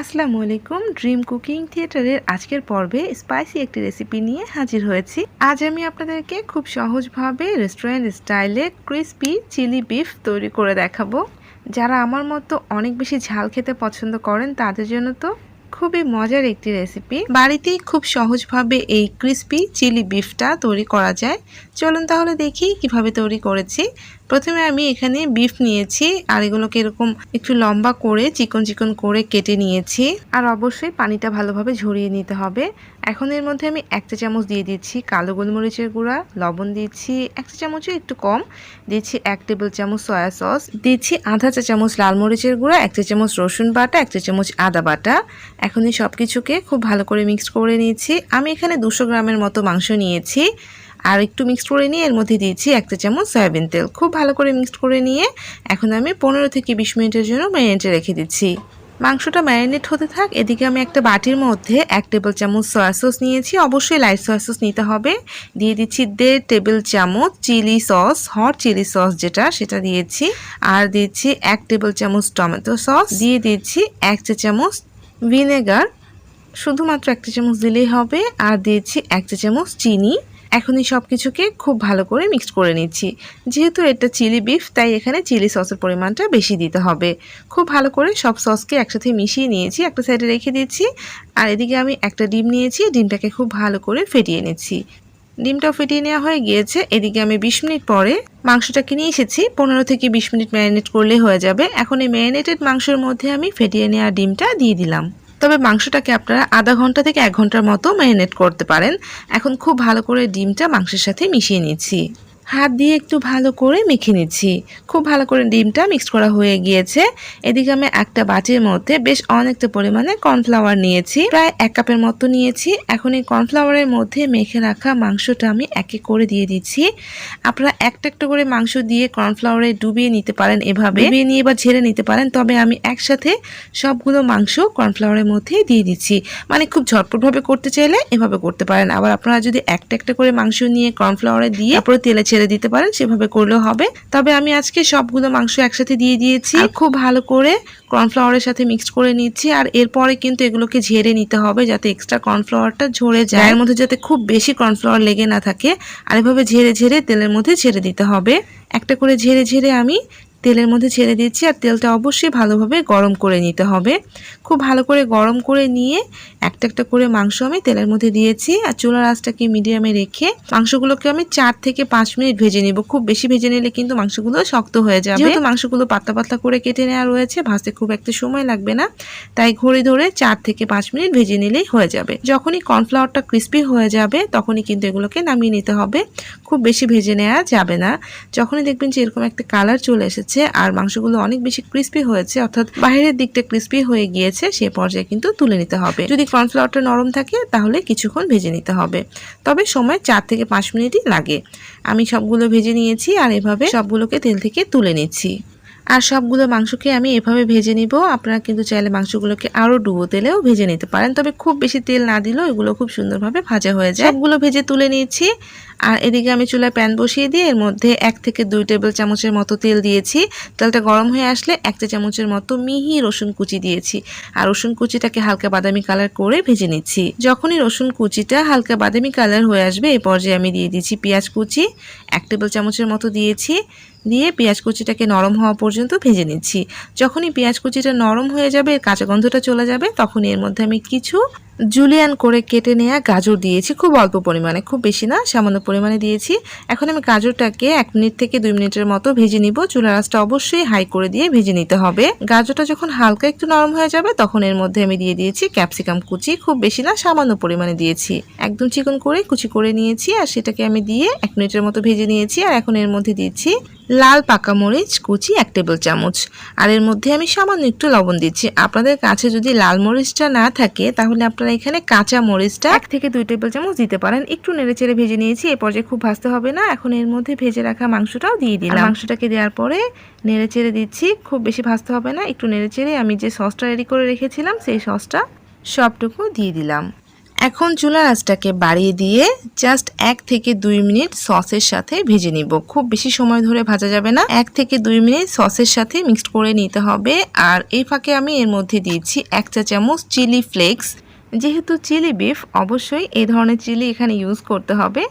আসসালামু আলাইকুম dream cooking থিয়েটারের আজকের পর্বে স্পাইসি একটি রেসিপি নিয়ে হাজির হয়েছি। আজ আমি আপনাদেরকে খুব সহজভাবে রেস্টুরেন্ট স্টাইলে ক্রিসপি চিলি বিফ তৈরি করে দেখাবো। যারা আমার মতো অনেক বেশি ঝাল খেতে পছন্দ করেন তাদের জন্য তো খুবই মজার একটি রেসিপি বাড়িতেই খুব সহজভাবে এই ক্রিস্পি চিলি বিফটা তৈরি করা যায়। চলুন তাহলে দেখি কীভাবে তৈরি করেছি। প্রথমে আমি এখানে বিফ নিয়েছি আর এগুলোকে এরকম একটু লম্বা করে চিকন চিকন করে কেটে নিয়েছি। আর অবশ্যই পানিটা ভালোভাবে ঝরিয়ে নিতে হবে। এখন এর মধ্যে আমি একটা চামচ দিয়ে দিচ্ছি কালো গোলমরিচের গুঁড়া, লবণ দিচ্ছি একটা চামচের একটু কম, দিচ্ছি এক টেবিল চামচ সয়া সস দিচ্ছি আধা চা চামচ লাল মরিচের গুঁড়া, এক চা চামচ রসুন বাটা, এক চামচ আদা বাটা এখন এই সব কিছুকে খুব ভালো করে মিক্স করে নিয়েছি। আমি এখানে দুশো গ্রামের মতো মাংস নিয়েছি। আর একটু মিক্সড করে নিয়ে এর মধ্যে দিয়েছি একটা চামচ সয়াবিন তেল। খুব ভালো করে মিক্সড করে নিয়ে এখন আমি পনেরো থেকে বিশ মিনিটের জন্য ম্যারিনেটে রেখে দিচ্ছি। মাংসটা ম্যারিনেট হতে থাক, এদিকে আমি একটা বাটির মধ্যে এক টেবিল চামচ সয়া সস নিয়েছি। অবশ্যই লাইট সয়া সস নিতে হবে। দিয়ে দিচ্ছি দেড় টেবিল চামচ chilli sauce hot chilli sauce যেটা, সেটা দিয়েছি। আর দিচ্ছি এক টেবিল চামচ টমেটো সস দিয়ে দিচ্ছি এক চা চামচ ভিনেগার শুধুমাত্র একটা চামচ দিলেই হবে। আর দিয়েছি এক চা চামচ চিনি। এখন এই সব কিছুকে খুব ভালো করে মিক্স করে নিচ্ছি। যেহেতু এটা চিলি বিফ তাই এখানে চিলি সসের পরিমাণটা বেশি দিতে হবে। খুব ভালো করে সব সসকে একসাথে মিশিয়ে নিয়েছি, একটা সাইডে রেখে দিয়েছি আর এদিকে আমি একটা ডিম নিয়েছি, ডিমটাকে খুব ভালো করে ফেটিয়ে নিচ্ছি। ডিমটাও ফেটিয়ে নেওয়া হয়ে গিয়েছে। এদিকে আমি বিশ মিনিট পরে মাংসটা কিনে এসেছি। পনেরো থেকে বিশ মিনিট ম্যারিনেট করলে হয়ে যাবে। এখন এই ম্যারিনেটেড মাংসের মধ্যে আমি ফেটিয়ে নেওয়া ডিমটা দিয়ে দিলাম। তবে মাংসটাকে আপনারা আধা ঘণ্টা থেকে এক ঘণ্টার মতো ম্যারিনেট করতে পারেন। এখন খুব ভালো করে ডিমটা মাংসের সাথে মিশিয়ে নিচ্ছি। হাত দিয়ে একটু ভালো করে মেখে নিচ্ছি। খুব ভালো করে ডিমটা মিক্স করা হয়ে গিয়েছে। এদিকে আমি একটা বাটির মধ্যে বেশ অনেকটা পরিমাণে কর্নফ্লাওয়ার নিয়েছি। প্রায় এক কাপের মতো নিয়েছি। এখন এই কর্নফ্লাওয়ারের মধ্যে মেখে রাখা মাংসটা আমি একে করে দিয়ে দিচ্ছি। আপনারা একটা একটা করে মাংস দিয়ে কর্নফ্লাওয়ারে ডুবিয়ে নিতে পারেন এভাবে। ডুবিয়ে নিয়ে বা ঝেড়ে নিতে পারেন। তবে আমি একসাথে সবগুলো মাংস কর্নফ্লাওয়ারের মধ্যে দিয়ে দিচ্ছি। মানে খুব ঝটপটভাবে করতে চাইলে এভাবে করতে পারেন। আবার আপনারা যদি একটা একটা করে মাংস নিয়ে কর্নফ্লাওয়ারে দিয়ে তারপরে তেলে ছেড়ে দিতে পারেন সেভাবে করলেও হবে। তবে আমি আজকে সবগুলো মাংস একসাথে দিয়ে দিয়েছি। খুব ভালো করে কর্নফ্লাওয়ারের সাথে মিক্স করে নিচ্ছি। আর এরপরে কিন্তু এগুলোকে ঝেড়ে নিতে হবে যাতে এক্সট্রা কর্নফ্লাওয়ারটা ঝরে যায়। এর মধ্যে যাতে খুব বেশি কর্নফ্লাওয়ার লেগে না থাকে। আর এভাবে ঝেড়ে ঝেড়ে তেলের মধ্যে ছেড়ে দিতে হবে। একটা করে ঝেড়ে ঝেড়ে আমি তেলের মধ্যে ছেড়ে দিচ্ছি আর তেলটা অবশ্যই ভালোভাবে গরম করে নিতে হবে। খুব ভালো করে গরম করে নিয়ে একটা একটা করে মাংস আমি তেলের মধ্যে দিয়েছি আর চুলার আঁচটাকে মিডিয়ামে রেখে মাংসগুলোকে আমি চার থেকে পাঁচ মিনিট ভেজে নিব। খুব বেশি ভেজে নিলে কিন্তু মাংসগুলো শক্ত হয়ে যাবে। যেহেতু মাংসগুলো পাতলা পাতলা করে কেটে নেওয়া রয়েছে, ভাজতে খুব একটা সময় লাগবে না, তাই ঘড়ি ধরে চার থেকে পাঁচ মিনিট ভেজে নিলেই হয়ে যাবে। যখনই কর্নফ্লাওয়ারটা ক্রিস্পি হয়ে যাবে, তখনই কিন্তু এগুলোকে নামিয়ে নিতে হবে। খুব বেশি ভেজে নেওয়া যাবে না। যখনই দেখবেন যে এরকম একটা কালার চলে এসেছে আর মাংসগুলো অনেক বেশি ক্রিস্পি হয়েছে, অর্থাৎ বাইরের দিকটা ক্রিস্পি হয়ে গিয়েছে, সে পর্যায়ে কিন্তু তুলে নিতে হবে। যদি কর্নফ্লাওয়ারটা নরম থাকে, তাহলে কিছুক্ষণ ভেজে নিতে হবে। তবে সময় চার থেকে পাঁচ মিনিটই লাগে। আমি সবগুলো ভেজে নিয়েছি আর এভাবে সবগুলোকে তেল থেকে তুলে নিচ্ছি। আর সবগুলো মাংসকে আমি এভাবে ভেজে নিব। আপনারা কিন্তু চাইলে মাংসগুলোকে আরও ডুবো তেলেও ভেজে নিতে পারেন। তবে খুব বেশি তেল না দিলেও এগুলো খুব সুন্দরভাবে ভাজা হয়ে যায়। সবগুলো ভেজে তুলে নিয়েছি। আর এদিকে আমি চুলায় প্যান বসিয়ে দিয়ে এর মধ্যে এক থেকে দুই টেবিল চামচের মতো তেল দিয়েছি। তেলটা গরম হয়ে আসলে একটা চামচের মতো মিহি রসুন কুচি দিয়েছি। আর রসুন কুচিটাকে হালকা বাদামি কালার করে ভেজে নিচ্ছি। যখনই রসুন কুচিটা হালকা বাদামি কালার হয়ে আসবে এই পর্যায়ে আমি দিয়ে দিচ্ছি পেঁয়াজ কুচি। এক টেবিল চামচের মতো দিয়েছি। দিয়ে পেঁয়াজ কুচিটাকে নরম হওয়া পর্যন্ত ভেজে নিচ্ছি। যখনই পেঁয়াজ কুচিটা নরম হয়ে যাবে, কাঁচা গন্ধটা চলে যাবে তখন এর মধ্যে আমি কিছু জুলিয়ান করে কেটে নেওয়া গাজর দিয়েছি। খুব অল্প পরিমাণে, খুব বেশি না, সামান্য পরিমাণে দিয়েছি। এখন আমি গাজরটাকে এক মিনিট থেকে দুই মিনিটের মতো ভেজে নিব। চুলা রাসটা অবশ্যই হাই করে দিয়ে ভেজে নিতে হবে। গাজরটা যখন হালকা একটু নরম হয়ে যাবে, তখন এর মধ্যে আমি দিয়ে দিয়েছি ক্যাপসিকাম কুচি। খুব বেশি না, সামান্য পরিমাণে দিয়েছি। একদম চিকন করে কুচি করে নিয়েছি, আর সেটাকে আমি দিয়ে এক মিনিটের মতো ভেজে নিয়েছি। আর এখন এর মধ্যে দিচ্ছি লাল পাকা মরিচ কুচি এক টেবিল চামচ। আর এর মধ্যে আমি সামান্য একটু লবণ দিচ্ছি। আপনাদের কাছে যদি লাল মরিচটা না থাকে তাহলে আপনারা এখানে কাঁচা মরিচটা এক থেকে দুই টেবিল চামচ দিতে পারেন। একটু নেড়ে চেড়ে ভেজে নিয়েছি এ পর্যায়ে খুব ভাজতে হবে না। এখন এর মধ্যে ভেজে রাখা মাংসটাও দিয়ে দিলাম। মাংসটাকে দেওয়ার পরে নেড়ে চেড়ে দিচ্ছি। খুব বেশি ভাজতে হবে না। একটু নেড়ে চেড়ে আমি যে সসটা রেডি করে রেখেছিলাম সেই সসটা সবটুকু দিয়ে দিলাম। এখন চুলার আঁচটাকে বাড়িয়ে দিয়ে জাস্ট এক থেকে দুই মিনিট সসের সাথে ভেজে নিব। খুব বেশি সময় ধরে ভাজা যাবে না। এক থেকে দুই মিনিট সসের সাথে মিক্সড করে নিতে হবে। আর এই ফাঁকে আমি এর মধ্যে দিয়েছি এক চা চামচ চিলি ফ্লেক্স যেহেতু চিলি বিফ অবশ্যই এই ধরনের চিলি এখানে ইউজ করতে হবে।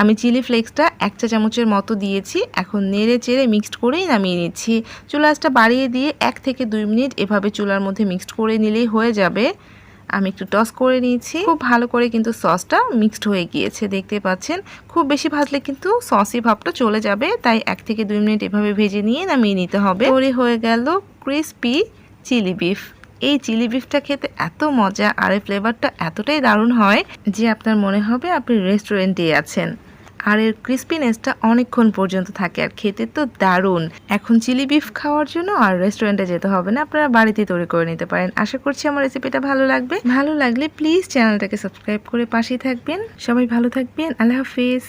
আমি চিলি ফ্লেক্সটা এক চা চামচের মতো দিয়েছি। এখন নেড়ে চেড়ে মিক্সড করেই নামিয়ে নিচ্ছি। চুলাসটা বাড়িয়ে দিয়ে এক থেকে দুই মিনিট এভাবে চুলার মধ্যে মিক্সড করে নিলেই হয়ে যাবে। আমি একটু টস করে নিয়েছি। খুব ভালো করে কিন্তু সসটা মিক্সড হয়ে গিয়েছে, দেখতে পাচ্ছেন? খুব বেশি ভাজলে কিন্তু সসি ভাবটা চলে যাবে, তাই এক থেকে দুই মিনিট এভাবে ভেজে নিয়ে নামিয়ে নিতে হবে। তৈরি হয়ে গেল ক্রিসপি চিলি বিফ এই চিলি বিফটা খেতে এত মজা, আর এই ফ্লেভারটা এতটাই দারুণ হয় যে আপনার মনে হবে আপনি রেস্টুরেন্টে আছেন। আর এর ক্রিস্পিনেসটা অনেকক্ষণ পর্যন্ত থাকে আর খেতে তো দারুণ। এখন চিলি বিফ খাওয়ার জন্য আর রেস্টুরেন্টে যেতে হবে না, আপনারা বাড়িতে তৈরি করে নিতে পারেন। আশা করছি আমার রেসিপিটা ভালো লাগবে। ভালো লাগলে প্লিজ চ্যানেলটাকে সাবস্ক্রাইব করে পাশেই থাকবেন। সবাই ভালো থাকবেন, আল্লাহ হাফিজ।